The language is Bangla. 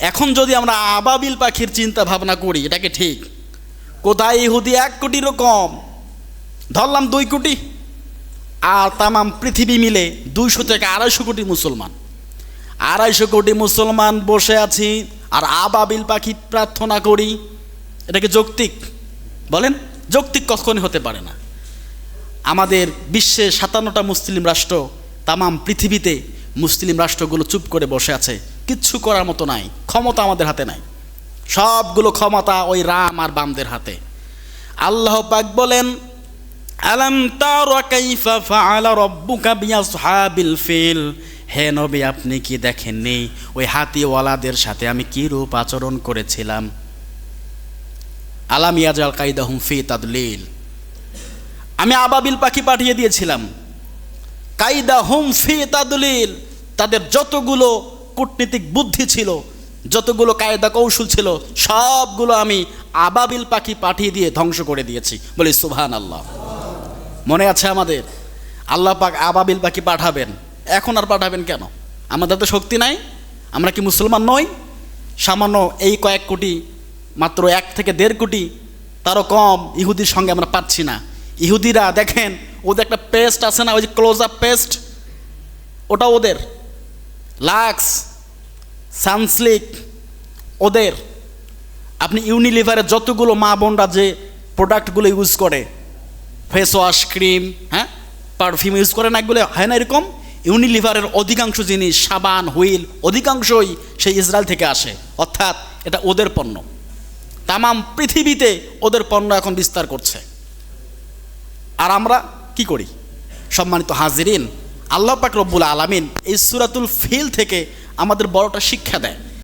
এখন যদি আমরা আবাবিল পাখির চিন্তা ভাবনা করি এটাকে ঠিক? কোথায় ইহুদি এক কোটিরও কম? ধরলাম দুই কোটি। আর তামাম পৃথিবী মিলে দুইশো থেকে আড়াইশো কোটি মুসলমান। আড়াইশো কোটি মুসলমান বসে আছি আর আবাবিল পাখি প্রার্থনা করি এটাকে যৌক্তিক? বলেন, যৌক্তিক কখনই হতে পারে না। আমাদের বিশ্বে সাতান্নটা মুসলিম রাষ্ট্র, তামাম পৃথিবীতে মুসলিম রাষ্ট্রগুলো চুপ করে বসে আছে। কিচ্ছু করার মতো নাই, ক্ষমতা আমাদের হাতে নাই। সবগুলো ক্ষমতা ওই রাম আর বামদের হাতে। আল্লাহ পাক বলেন, আলাম কাইফা ফিল? হে নবী, আপনি কি দেখেননি ওই হাতিওয়ালাদের সাথে আমি কি রূপ আচরণ করেছিলাম? আলাম ইয়াজাল কাইদাহুম ফি তাদলিল। আমি আবাবিল পাখি পাঠিয়ে দিয়েছিলাম। কাইদা হুম ফি তাদলিল। তাদের যতগুলো কূটনীতিক বুদ্ধি ছিল, যতগুলো কায়দা কৌশল ছিল, সবগুলো আমি আবাবিল পাখি পাঠিয়ে দিয়ে ধ্বংস করে দিয়েছি। বলি সুবহান আল্লাহ মনে আছে আমাদের? আল্লাহ পাক আবাবিল পাখি পাঠাবেন। এখন আর পাঠাবেন কেন? আমাদের তো শক্তি নাই, আমরা কি মুসলমান নই? সামান্য এই কয়েক কোটি, মাত্র এক থেকে দেড় কোটি, তারও কম ইহুদির সঙ্গে আমরা পাচ্ছি না। ইহুদিরা দেখেন, ওদের একটা পেস্ট আছে না, ওই যে ক্লোজ আপ পেস্ট? ওটা ওদের। লাক্স সানস্লিক ওদের, আপনি ইউনিলিভারের যতগুলো মা বোনরা যে প্রোডাক্টগুলো ইউজ করে ফেস ওয়াশ ক্রিম হ্যাঁ? পারফিউম ইউজ করে না এগুলো হয় না এরকম? ইউনিলিভারের অধিকাংশ জিনিস, সাবান, হুইল, অধিকাংশই সেই ইসরায়েল থেকে আসে। অর্থাৎ এটা ওদের পণ্য। তামাম পৃথিবীতে ওদের পণ্য এখন বিস্তার করছে। আর আমরা কি করি? সম্মানিত হাজিরিন আল্লাহ পাক রব্বুল আলমিন এই সুরাতুল ফিল থেকে আমাদের বড়টা শিক্ষা দেয়।